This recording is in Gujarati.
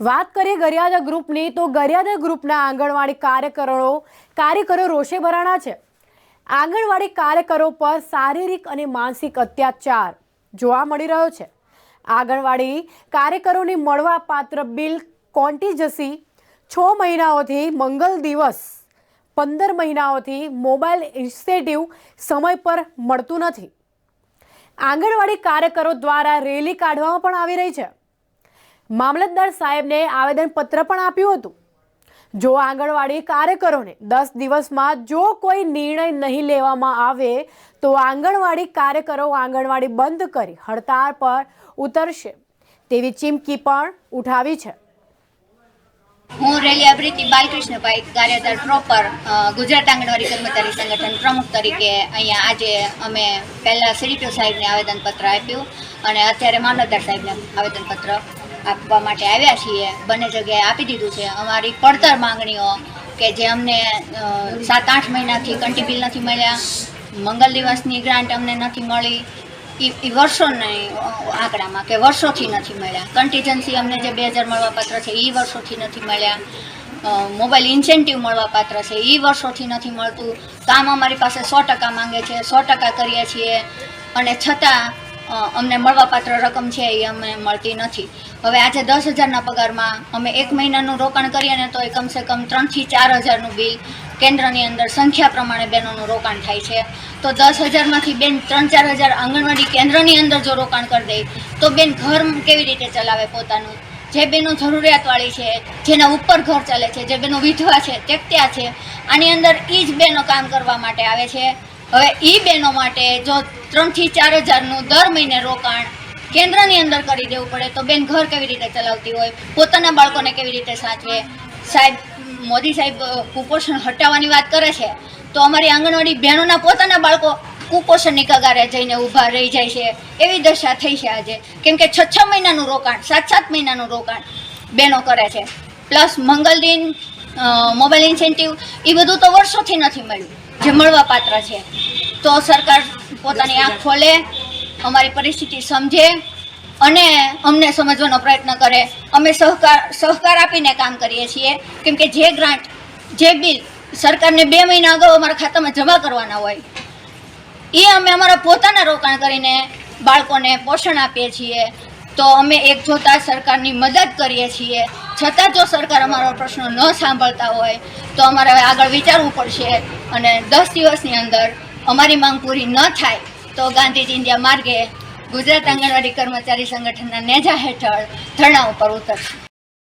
વાત કરીએ ગરિયાદા ગ્રુપની, તો ગરિયાદા ગ્રુપના આંગણવાડી કાર્યકરો કાર્યકરો રોષે ભરાણા છે. આંગણવાડી કાર્યકરો પર શારીરિક અને માનસિક અત્યાચાર જોવા મળી રહ્યો છે. આંગણવાડી કાર્યકરોને મળવા પાત્ર બિલ કોન્ટીજસી છ મહિનાઓથી મંગલ દિવસ, પંદર મહિનાઓથી મોબાઈલ ઇન્સેટિવ સમય પર મળતું નથી. આંગણવાડી કાર્યકરો દ્વારા રેલી કાઢવામાં પણ આવી રહી છે. મામલતદાર સાહેબને આવેદનપત્ર પણ આપ્યું હતું. જો આંગણવાડી કાર્યકરોને દસ દિવસમાં જો કોઈ નિર્ણય નહીં લેવામાં આવે, તો આંગણવાડી કાર્યકરો આંગણવાડી બંધ કરી હડતાળ પર ઉતરશે. તેવી ચીમકી પણ ઉઠાવી છે. હું રેલી પ્રીતિ બાલકૃષ્ણભાઈ કાર્યદળ પ્રોપર ગુજરાત આંગણવાડી કર્મચારી સંગઠન પ્રમુખ તરીકે અહીંયા આજે અમે પહેલાં સીડીપીઓ સાહેબને આવેદનપત્ર આપ્યું અને અત્યારે મામલતદાર સાહેબને આવેદનપત્ર આપવા માટે આવ્યા છીએ. બંને જગ્યાએ આપી દીધું છે. અમારી પડતર માંગણીઓ કે જે અમને સાત આઠ મહિનાથી કંટી નથી મળ્યા, મંગલ દિવસની ગ્રાન્ટ અમને નથી મળી. એ વર્ષોની આંકડામાં કે વર્ષોથી નથી મળ્યા. કન્ટીજન્સી અમને જે બે હજાર મળવાપાત્ર છે એ વર્ષોથી નથી મળ્યા. મોબાઈલ ઇન્સેન્ટિવ મળવાપાત્ર છે એ વર્ષોથી નથી મળતું. કામ અમારી પાસે સો ટકા માંગે છે, સો ટકા કરીએ છીએ. અને છતાં અમને મળવાપાત્ર રકમ છે એ અમને મળતી નથી. હવે આજે દસ હજારના પગારમાં અમે એક મહિનાનું રોકાણ કરીએ ને તો એ કમસે કમ ત્રણથી ચાર હજારનું બિલ કેન્દ્રની અંદર સંખ્યા પ્રમાણે બહેનોનું રોકાણ થાય છે. તો દસ હજારમાંથી બેન ત્રણ ચાર હજાર આંગણવાડી કેન્દ્રની અંદર જો રોકાણ કરી દે, તો બેન ઘર કેવી રીતે ચલાવે પોતાનું? જે બેનો જરૂરિયાતવાળી છે, જેના ઉપર ઘર ચાલે છે, જે બેનો વિધવા છે ત્યાં છે, આની અંદર એ જ બેનો કામ કરવા માટે આવે છે. હવે એ બહેનો માટે જો ત્રણથી ચાર હજારનું દર મહિને રોકાણ કેન્દ્રની અંદર કરી દેવું પડે, તો બેન ઘર કેવી રીતે ચલાવતી હોય, પોતાના બાળકોને કેવી રીતે સાચવે? સાહેબ, મોદી સાહેબ કુપોષણ હટાવવાની વાત કરે છે, તો અમારી આંગણવાડી બહેનોના પોતાના બાળકો કુપોષણની કગારે જઈને ઊભા રહી જાય છે. એવી દશા થઈ છે આજે. કેમ કે છ છ મહિનાનું રોકાણ સાત સાત મહિનાનું રોકાણ બહેનો કરે છે. પ્લસ મંગલદિન દિન મોબાઈલ ઇન્સેન્ટિવ એ બધું તો વર્ષોથી નથી મળ્યું. જે મળવા પાત્ર છે. તો સરકાર પોતાની આંખ ખોલે, અમારી પરિસ્થિતિ સમજે અને અમને સમજવાનો પ્રયત્ન કરે. અમે સહકાર સહકાર આપીને કામ કરીએ છીએ. કેમ કે જે ગ્રાન્ટ, જે બિલ સરકારને બે મહિના અગાઉ અમારા ખાતામાં જમા કરવાના હોય, એ અમે અમારા પોતાના રોકાણ કરીને બાળકોને પોષણ આપીએ છીએ. તો અમે એક જોતા સરકારની મદદ કરીએ છીએ. છતાં જો સરકાર અમારો પ્રશ્ન ન સાંભળતા હોય, તો અમારે હવે આગળ વિચારવું પડશે અને દસ દિવસની અંદર અમારી માંગ પૂરી ન થાય, તો ગાંધીજી ઇન્ડિયા માર્ગે ગુજરાત આંગણવાડી કર્મચારી સંગઠનના નેજા હેઠળ ધરણા ઉપર ઉતરશું.